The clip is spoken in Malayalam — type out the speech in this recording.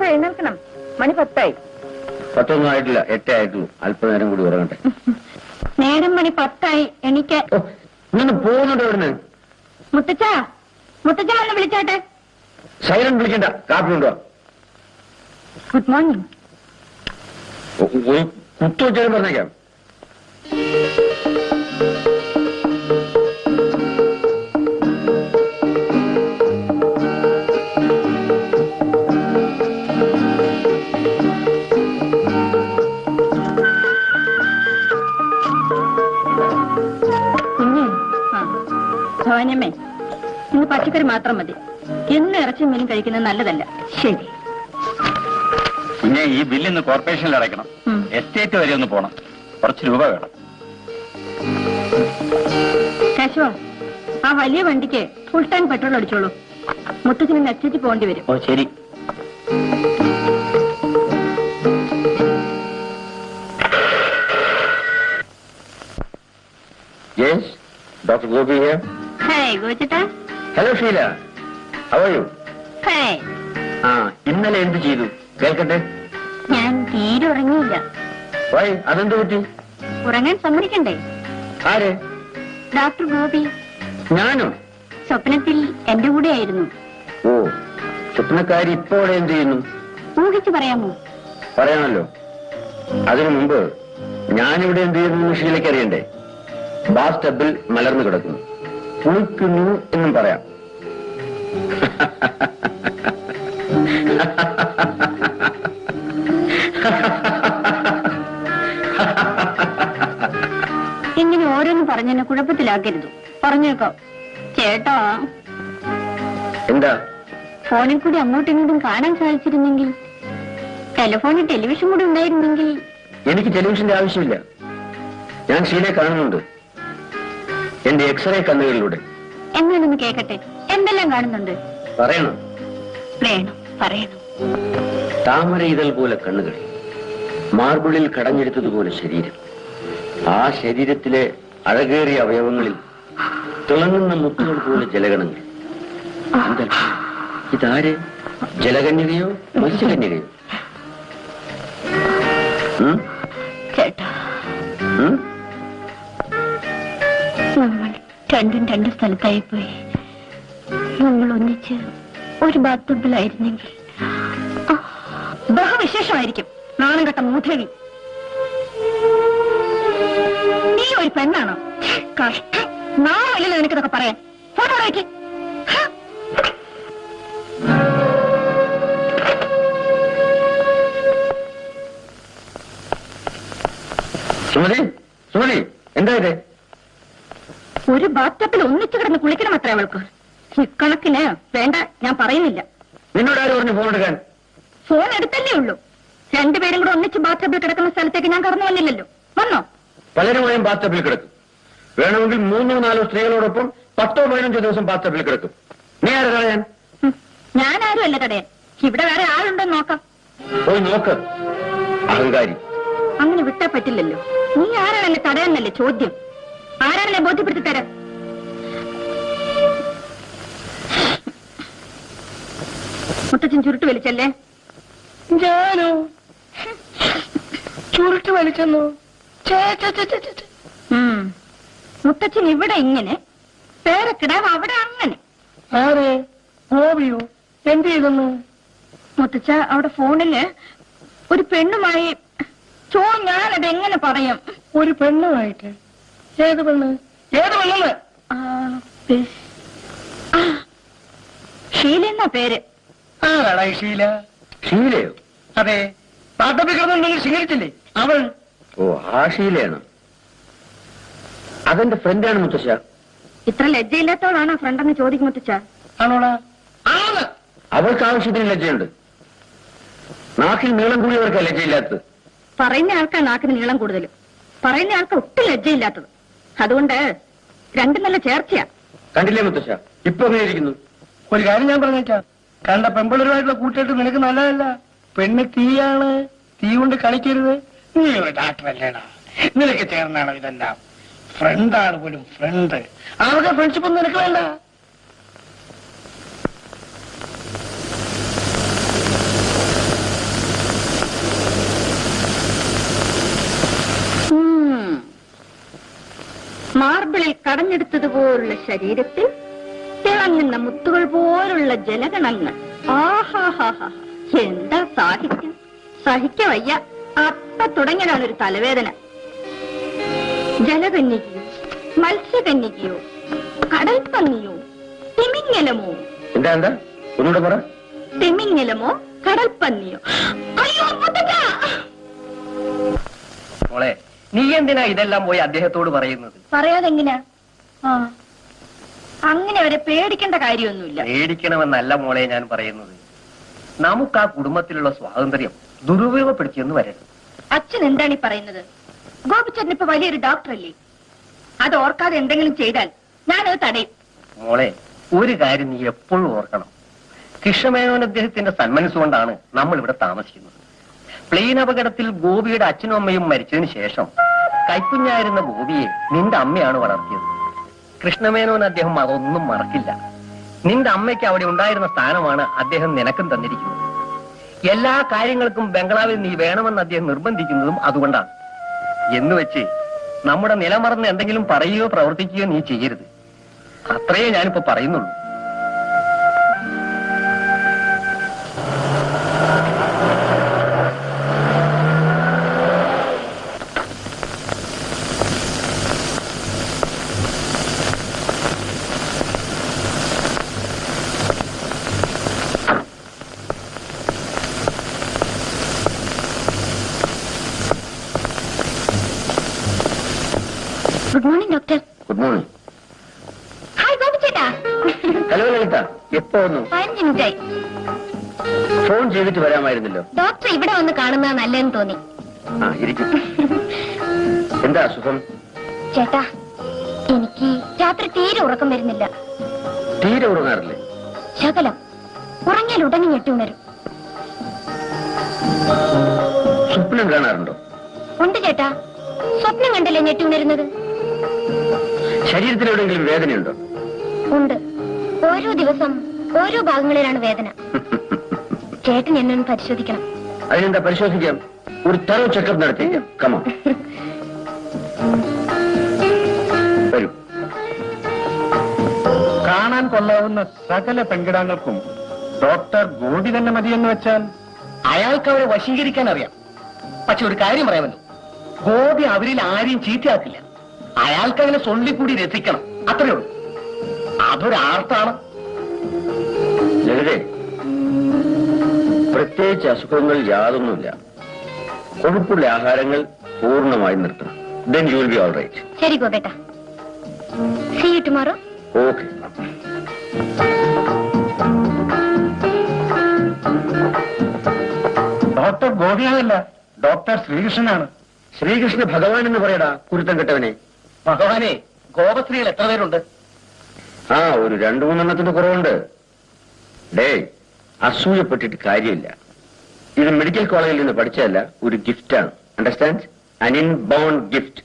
എഴുന്നേൽക്കണം. മണി പത്തായി. പത്തൊന്നും ആയിട്ടില്ല. എട്ടേ ആയിട്ടുള്ളൂ. അല്പനേരം കൂടി ഉറങ്ങട്ടെ നേരം മണി പത്തായി. എനിക്ക് ഇങ്ങനെ പോകുന്നുണ്ട് ഇവിടുന്ന്? മുത്തച്ഛ മുത്തച്ഛ വന്ന് വിളിച്ചാട്ടെ. സൈലന്റ് വിളിക്കണ്ട. കാപ്പി ഉണ്ടോ ഗുഡ് മോർണിംഗ്. ഒരു കുത്തു വെച്ചാലും പറഞ്ഞേക്കാം. ഇന്ന് പച്ചക്കറി മാത്രം മതി. എന്ന് ഇറച്ചി മീനും കഴിക്കുന്നത് നല്ലതല്ല. ശരി. പിന്നെ ഈ ബില്ലിന്ന് കോർപ്പറേഷനിൽ അടയ്ക്കണം. എസ്റ്റേറ്റ് വരെ ഒന്ന് പോണം. കുറച്ച് രൂപ വേണം. കേശവ ആ വലിയ വണ്ടിക്ക് ഫുൾ ടാങ്ക് പെട്രോൾ അടിച്ചോളൂ. മുത്തച്ഛന് എസ്റ്റേറ്റ് പോകേണ്ടി വരും. ഓ ശരി. Doctor Gopi hi ഗോചിട്ടാ hello Sheela how you hi ആ ഇന്നലെ എന്ത് ചെയ്തു? കേൾക്കട്ടെ. ഞാൻ തീരെ ഉറങ്ങിയില്ല. വൈ അതെന്ത് പറ്റി? ഉറങ്ങാൻ സമ്മതിക്കണ്ടേ? ആര്? ഡോക്ടർ ഗോപി. ഞാനോ? സ്വപ്നത്തിൽ എന്റെ കൂടെ ആയിരുന്നു ഓ സ്വപ്നക്കാരി ഇപ്പോ അവിടെ എന്ത് ചെയ്യുന്നു? ഊഹിച്ചു പറയാമോ? പറയാമല്ലോ. അതിനു മുമ്പ് ഞാനിവിടെ എന്ത് ചെയ്യുന്നു ഷീലക്ക് ഷീലയ്ക്ക് അറിയണ്ടേ? ബാസ് ടബിൽ മലർന്നു കിടക്കുന്നു. കുളിക്കുന്നു എന്നും പറയാം. ഇങ്ങനെ ഓരോന്നും പറഞ്ഞെന്നെ കുഴപ്പത്തിലാക്കരുത്. പറഞ്ഞേക്കോ. ചേട്ടാ. എന്താ? ഫോണിൽ കൂടി അങ്ങോട്ടും ഇങ്ങോട്ടും കാണാൻ സാധിച്ചിരുന്നെങ്കിൽ ടെലിഫോണിൽ ടെലിവിഷൻ കൂടി ഉണ്ടായിരുന്നെങ്കിൽ. എനിക്ക് ടെലിവിഷന്റെ ആവശ്യമില്ല. ഞാൻ ശീലെ കാണുന്നുണ്ട്. എന്റെ എക്സ്റേ കണ്ണുകളിലൂടെ. എന്നാലൊന്ന് കേക്കട്ടെ? എന്തെല്ലാം കാണുന്നുണ്ട്? പറയണം. വേണം പറയണം. താമര ഇതൾ പോലെ കണ്ണുകൾ മാർബിളിൽ കടഞ്ഞെടുത്തതുപോലെ ശരീരം. ആ ശരീരത്തിലെ അഴകേറിയ അവയവങ്ങളിൽ തിളങ്ങുന്ന മുത്തുകൾ പോലെ ജലഗണങ്ങൾ. ഇതാര്? ജലകന്യകയോ മത്സ്യകന്യകയോ? ചേട്ടാ? നമ്മൾ രണ്ടും രണ്ട് സ്ഥലത്തായി പോയി നമ്മൾ ഒന്നിച്ച് ഒരു ബാത്റൂമിലായിരുന്നെങ്കിൽ. ബഹുവിശേഷമായിരിക്കും. നാണം കെട്ട മൂധവി നീ ഒരു പെണ്ണാണോ? കഷ്ടം. നാളല്ലോ എനിക്കിതൊക്കെ പറയാൻ? ഫോട്ടോ വയ്ക്ക് സുമതി ഒരു ബാത്തപ്പിൽ ഒന്നിച്ചു കിടന്ന് കുളിക്കണം അത്ര അവൾക്ക്. ഇക്കണക്കിന് വേണ്ട ഞാൻ പറയുന്നില്ല. നിന്നോട് ആര് പറഞ്ഞു ഫോൺ എടുക്കാൻ? ഫോൺ എടുത്തല്ലേ ഉള്ളൂ. രണ്ടുപേരും കൂടെ ഒന്നിച്ച് ബാത്തപ്പിൽ കിടക്കുന്ന സ്ഥലത്തേക്ക് ഞാൻ കടന്നു വന്നില്ലല്ലോ. വന്നോ? പലരുമായും ബാത്തപ്പിൽ കിടക്കും. വേണമെങ്കിൽ മൂന്നോ നാലോ സ്ത്രീകളോടൊപ്പം പത്തോ പതിനഞ്ചോ ദിവസം ബാത്തപ്പിൽ കിടക്കും. നീ ആരാ തടയാൻ? ഞാനാരും ഞാൻ ആരും അല്ല തടയാൻ. ഇവിടെ വേറെ ആളുണ്ടോ എന്ന് നോക്കാം. പോയി നോക്ക്. അഹങ്കാരി. അങ്ങനെ വിട്ടാ പറ്റില്ലല്ലോ. നീ ആരാണല്ലേ തടയാന്നല്ലേ ചോദ്യം? ആരാണല്ലേ ബോധ്യപ്പെടുത്തി തരാം മുത്തച്ഛൻ ചുരുട്ട് വലിച്ചല്ലേ? ഞാനോ? ചുരുട്ട് വലിച്ചെന്നോ. മുത്തച്ഛൻ ഇവിടെ ഇങ്ങനെ പേരെ പേരക്കിടാവ് അവിടെ അങ്ങനെ. ആരെ? ഗോപിയോ? എന്ത് ചെയ്തെന്ന്? മുത്തച്ഛ അവിടെ ഫോണിൽ ഒരു പെണ്ണുമായി ചോ ഞാനത് എങ്ങനെ പറയും? ഒരു പെണ്ണുമായിട്ട്? ഏത് പെണ്ണ്? ഏത് പെണ്ണെന്ന്? ഷീല എന്നാ പേര്? ആരാടാ ഈ ഷീല ഷീലയോ അതെ. പാട്ടപ്പിൽ കിടന്നുണ്ടെങ്കിൽ സ്വീകരിച്ചില്ലേ അവൾ? ഓ ആ ഷീലയാണ് അതെന്റെ ഫ്രണ്ടാണ് മുത്തശ്ശ. ഇത്ര ലജ്ജയില്ലാത്തവളാണോ ഫ്രണ്ടെന്ന് ചോദിക്കും മുത്തച്ഛ ആണോടാ? ആണ് അവൾക്ക് ആവശ്യത്തിന് ലജ്ജയുണ്ട്. നാക്കിൽ നീളം കൂടിയവർക്ക് ലജ്ജയില്ലാത്തത്. പറയുന്ന ആൾക്കാ നാക്കിന് നീളം കൂടുതലും. പറയുന്ന ആൾക്ക് ഒട്ടും ലജ്ജയില്ലാത്തത്. അതുകൊണ്ട് രണ്ടും നല്ല ചേർച്ചയാ. കണ്ടില്ലേ മുത്തശ്ശ? ഇപ്പൊ ഇരിക്കുന്നു. ഒരു കാര്യം ഞാൻ പറഞ്ഞേക്കാം. കണ്ട പെമ്പിളരുമായിട്ടുള്ള കൂട്ടിയിട്ട് നിനക്ക് നല്ലതല്ല. പെണ്ണ് തീയാണ്. തീ കൊണ്ട് കളിക്കരുത്. നീ ഒരു ഡാക്ടറല്ലേടാ നിനക്ക് ചേർന്നാണോ ഇതെല്ലാം? ഫ്രണ്ടാണ് പോലും ഫ്രണ്ട് അവരുടെ ഫ്രണ്ട്ഷിപ്പ് ഒന്നും നിനക്ക് വേണ്ട. മാർബിളിൽ കടഞ്ഞെടുത്തതുപോലുള്ള ശരീരത്തിൽ തിളങ്ങുന്ന മുത്തുകൾ പോലുള്ള ജലഗണങ്ങൾ ആഹാഹാഹാ. എന്താ സാഹിത്യം? സഹിക്ക വയ്യ. അപ്പ തുടങ്ങിയതാണ് ഒരു തലവേദന. ജലകന്യകയോ മത്സ്യകന്യകയോ കടൽപ്പന്നിയോ തിമിങ്ങലമോ എന്താ എന്താ? ഒന്നുകൂടെ പറ. തിമിങ്ങലമോ കടൽപ്പന്നിയോ അയ്യോ! മോളെ നീ എന്തിനാ ഇതെല്ലാം പോയി അദ്ദേഹത്തോട് പറയുന്നത്? പറയാതെങ്ങനാ? അങ്ങനെ അവരെ പേടിക്കേണ്ട കാര്യമൊന്നുമില്ല. പേടിക്കണമെന്നല്ല മോളെ ഞാൻ പറയുന്നത്. നമുക്ക് ആ കുടുംബത്തിലുള്ള സ്വാതന്ത്ര്യം ദുരുപയോഗപ്പെടുത്തിയെന്ന് വരരുത്. അച്ഛൻ എന്താണ് ഈ പറയുന്നത്? ഗോപിച്ചേട്ടൻ ഇപ്പൊ വലിയൊരു ഡോക്ടറല്ലേ? അത് ഓർക്കാതെ എന്തെങ്കിലും ചെയ്താൽ ഞാനത് തടയും. മോളെ ഒരു കാര്യം നീ എപ്പോഴും ഓർക്കണം. കൃഷ്ണമേനോൻ അദ്ദേഹത്തിന്റെ സന്മനസ്സുകൊണ്ടാണ് നമ്മൾ ഇവിടെ താമസിക്കുന്നത്. പ്ലെയിൻ അപകടത്തിൽ ഗോപിയുടെ അച്ഛനും അമ്മയും മരിച്ചതിന് ശേഷം കൈക്കുഞ്ഞായിരുന്ന ഗോപിയെ നിന്റെ അമ്മയാണ് വളർത്തിയത്. കൃഷ്ണമേനോൻ അദ്ദേഹം അതൊന്നും മറക്കില്ല. നിന്റെ അമ്മയ്ക്ക് അവിടെ ഉണ്ടായിരുന്ന സ്ഥാനമാണ് അദ്ദേഹം നിനക്കും തന്നിരിക്കുന്നത്. എല്ലാ കാര്യങ്ങൾക്കും ബംഗ്ലാവിൽ നീ വേണമെന്ന് അദ്ദേഹം നിർബന്ധിക്കുന്നതും അതുകൊണ്ടാണ്. എന്ന് വെച്ച് നമ്മുടെ നിലമറന്ന് എന്തെങ്കിലും പറയുകയോ പ്രവർത്തിക്കുകയോ നീ ചെയ്യരുത്. അത്രയേ ഞാനിപ്പോ പറയുന്നുള്ളൂ. ലളിത എപ്പോ വന്നു? പതിനഞ്ച് മിനിറ്റായി. ഫോൺ ചെയ്തിട്ട് വരാമായിരുന്നല്ലോ. ഡോക്ടർ ഇവിടെ വന്ന് കാണുന്നത് നല്ലതെന്ന് തോന്നി. ആ ഇരിക്കും. എന്താ അസുഖം? ചേട്ടാ എനിക്ക് രാത്രി തീരെ ഉറക്കം വരുന്നില്ല. തീരെ ഉറങ്ങാറില്ലേ? ശകലം. ഉറങ്ങിയാൽ ഉടനെ ഞെട്ടി ഉണരും. സ്വപ്നം കാണാറുണ്ടോ? ഉണ്ട് ചേട്ടാ. സ്വപ്നം കണ്ടല്ലേ ഞെട്ടി ഉണരുന്നത്? ശരീരത്തിൽ എവിടെയെങ്കിലും വേദനയുണ്ടോ? ഉണ്ട്. ഓരോ ദിവസം ഓരോ ഭാഗങ്ങളിലാണ് വേദന. ചേട്ടൻ എന്നെ ഒന്ന് പരിശോധിക്കണം. അതിനെന്താ പരിശോധിക്കാം? ഒരു തറവ് ചെക്കപ്പ് നടത്തിക്കാം കമോ വരൂ. കാണാൻ കൊള്ളാവുന്ന സകല പെൺകിടാങ്ങൾക്കും ഡോക്ടർ ഗോപി തന്നെ മതിയെന്ന് വെച്ചാൽ? അയാൾക്ക് അവരെ വശീകരിക്കാൻ അറിയാം. പക്ഷെ ഒരു കാര്യം പറയാമല്ലോ ഗോപി അവരിൽ ആരെയും ചീത്തയാക്കില്ല. അയാൾക്ക് അങ്ങനെ സൊള്ളിക്കൂടി രസിക്കണം. അത്രയേ ഉള്ളൂ. അതൊരാർത്താണ് ലളിതേ പ്രത്യേകിച്ച് അസുഖങ്ങൾ യാതൊന്നുമില്ല. കൊഴുപ്പുള്ള ആഹാരങ്ങൾ പൂർണമായി നിർത്തണം. Then you will be all right ശരി ഗോപേട്ടാ. See you tomorrow okay doctor ഗോപിയാണല്ല doctor ശ്രീകൃഷ്ണനാണ്. ശ്രീകൃഷ്ണ ഭഗവാൻ എന്ന് പറയടാ കുരുത്തം കെട്ടവനെ. ഭഗവാനെ ഗോപശ്രീയിൽ എത്ര പേരുണ്ട്? ആ ഒരു രണ്ടു മൂന്നെണ്ണത്തിന്റെ കുറവുണ്ട്. ഡേ അസൂയപ്പെട്ടിട്ട് കാര്യമില്ല. ഇത് മെഡിക്കൽ കോളേജിൽ നിന്ന് പഠിച്ചതല്ല ഒരു ഗിഫ്റ്റാണ് understand an inborn gift